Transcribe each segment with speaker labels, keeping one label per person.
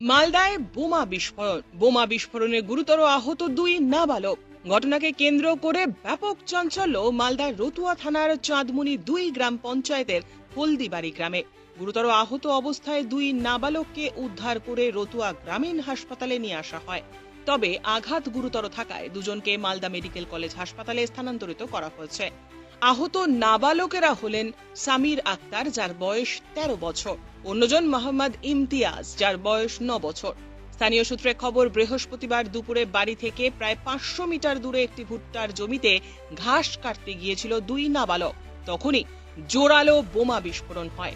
Speaker 1: মালদায় বোমা বিস্ফোরণ। বোমা বিস্ফোরণে গুরুতর আহত দুই নাবালক। ঘটনাকে কেন্দ্র করে ব্যাপক চাঞ্চল্য মালদার রতুয়া থানার চাঁদমুনি দুই গ্রাম পঞ্চায়েতের হলদিবাড়ি গ্রামে। গুরুতর আহত অবস্থায় দুই নাবালককে উদ্ধার করে রতুয়া গ্রামীণ হাসপাতালে নিয়ে আসা হয়। তবে আঘাত গুরুতর থাকায় দুজনকে মালদা মেডিকেল কলেজ হাসপাতালে স্থানান্তরিত করা হয়েছে। আহত নাবালকেরা হলেন সামির আক্তার, যার বয়স ১৩ বছর, অন্যজন মোহাম্মদ ইমতিয়াজ, যার বয়স ন বছর। স্থানীয় সূত্রে খবর, বৃহস্পতিবার দুপুরে বাড়ি থেকে প্রায় পাঁচশো মিটার দূরে একটি ভুট্টার জমিতে ঘাস কাটতে গিয়েছিল দুই নাবালক। তখনই জোরালো বোমা বিস্ফোরণ হয়।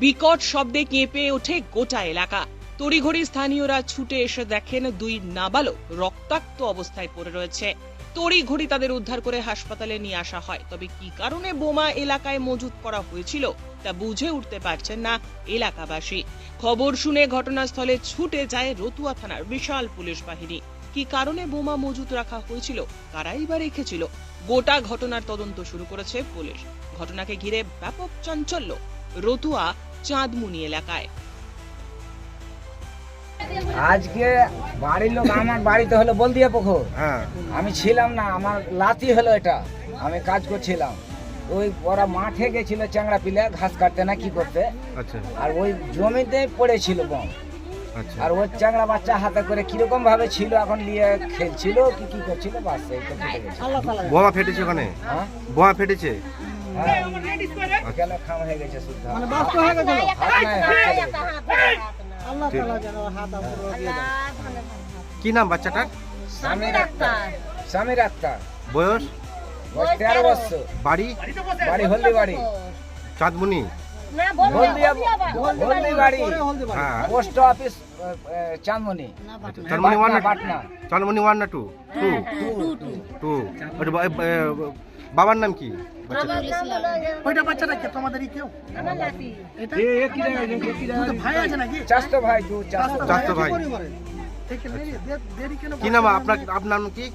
Speaker 1: বিকট শব্দে কেঁপে ওঠে গোটা এলাকা। তড়িঘড়ি স্থানীয়রা ছুটে এসে দেখেন দুই নাবালক রক্তাক্ত অবস্থায় পড়ে রয়েছে। তড়িঘড়ি তাদের উদ্ধার করে হাসপাতালে নিয়ে আসা হয়। তবে কি কারণে বোমা এলাকায় মজুত করা হয়েছিল, তা বুঝে উঠতে পারছেন না এলাকাবাসী। খবর শুনে ঘটনাস্থলে ছুটে যায় রতুয়া থানার বিশাল পুলিশ বাহিনী। কি কারণে বোমা মজুত রাখা হয়েছিল, কারাই বা রেখেছিল, গোটা ঘটনার তদন্ত শুরু করেছে পুলিশ। ঘটনাকে ঘিরে ব্যাপক চাঞ্চল্য, রতুয়া, চাঁদমুনি এলাকায়।
Speaker 2: আজকে বাড়ির লোক আমার বাড়িতে হলো বলদিয়া পুকুর
Speaker 3: হ্যাঁ
Speaker 2: আমি ছিলাম না আমার লাতি হলো এটা আমি কাজ করছিলাম ওই ওরা মাঠে গেছিল চ্যাংড়া পিলে ঘাস কাটতে না কি করতে
Speaker 3: আচ্ছা
Speaker 2: আর ওই জমিতে পড়েছিল বম
Speaker 3: আচ্ছা
Speaker 2: আর ওই চ্যাংড়া বাচ্চা হাতে করে কীরকম ভাবে ছিল এখন নিয়ে খেলছিল কি কি করছিল বাস
Speaker 3: বোমা ফেটেছে ওখানে
Speaker 2: হ্যাঁ
Speaker 3: বোমা ফেটেছে
Speaker 2: হ্যাঁ কেন খাম হয়ে গেছে শুদ্ধ হাত নাই, হাত চলে গেছে।
Speaker 3: কি নাম বাচ্চাটার?
Speaker 2: স্বামীর আক্তার
Speaker 3: বয়স?
Speaker 2: তেরো বছর।
Speaker 3: বাড়ি?
Speaker 2: বাড়ি হলদি বাড়ি
Speaker 3: চাঁদমুনি
Speaker 2: হলদিয়া হলদি বাড়ি
Speaker 3: হ্যাঁ।
Speaker 2: Post office Chandmoni.
Speaker 3: আচ্ছা, ওয়ান না
Speaker 2: পাটনা।
Speaker 3: ওয়ান না টু? টু। টু ওটা বা- এ, বাবার নাম কি?
Speaker 4: ওইটা বাচ্চাটা কে? তোমাদেরই কেউ? ভাই আছে নাকি?
Speaker 2: চাষতো ভাই চাষতো
Speaker 3: ভাই।
Speaker 4: কি
Speaker 3: নাম? আপনার আপনার নাম কি?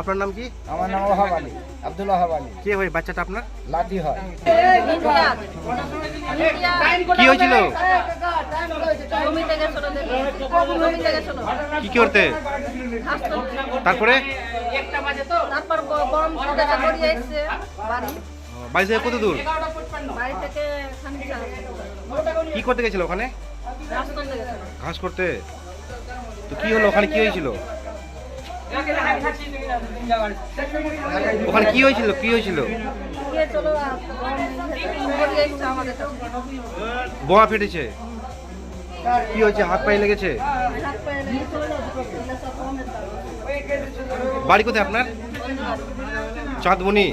Speaker 3: আপনার নাম কি?
Speaker 2: আমার নাম ওহাব আলী আব্দুল ওহাব আলী।
Speaker 3: কে হয় বাচ্চাটা আপনার?
Speaker 2: লাতি হয়।
Speaker 3: কি হয়েছিল? কি করতে? তারপরে?
Speaker 5: তারপর এসছে বাড়ি।
Speaker 3: বাড়ি থেকে কত দূর?
Speaker 5: বাড়ি থেকে
Speaker 3: কি করতে গেছিল ওখানে?
Speaker 5: ঘাস
Speaker 3: করতে? তো কি হলো ওখানে কি হয়েছিল? ওখানে কি হয়েছিল? কি হয়েছিল?
Speaker 5: বোমা
Speaker 3: ফেটেছে। কি হয়েছে? হাত পায়ে লেগেছে। বাড়ি কোথায় আপনার? চাঁদমণি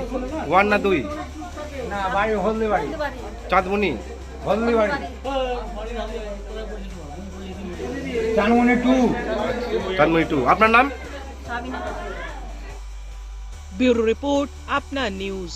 Speaker 3: ওয়ান না দুই
Speaker 2: না বাড়ি বাড়ি টু।
Speaker 3: টু। আপনার নাম?
Speaker 5: সাবিনা
Speaker 1: ব্যুরো রিপোর্ট আপনার নিউজ।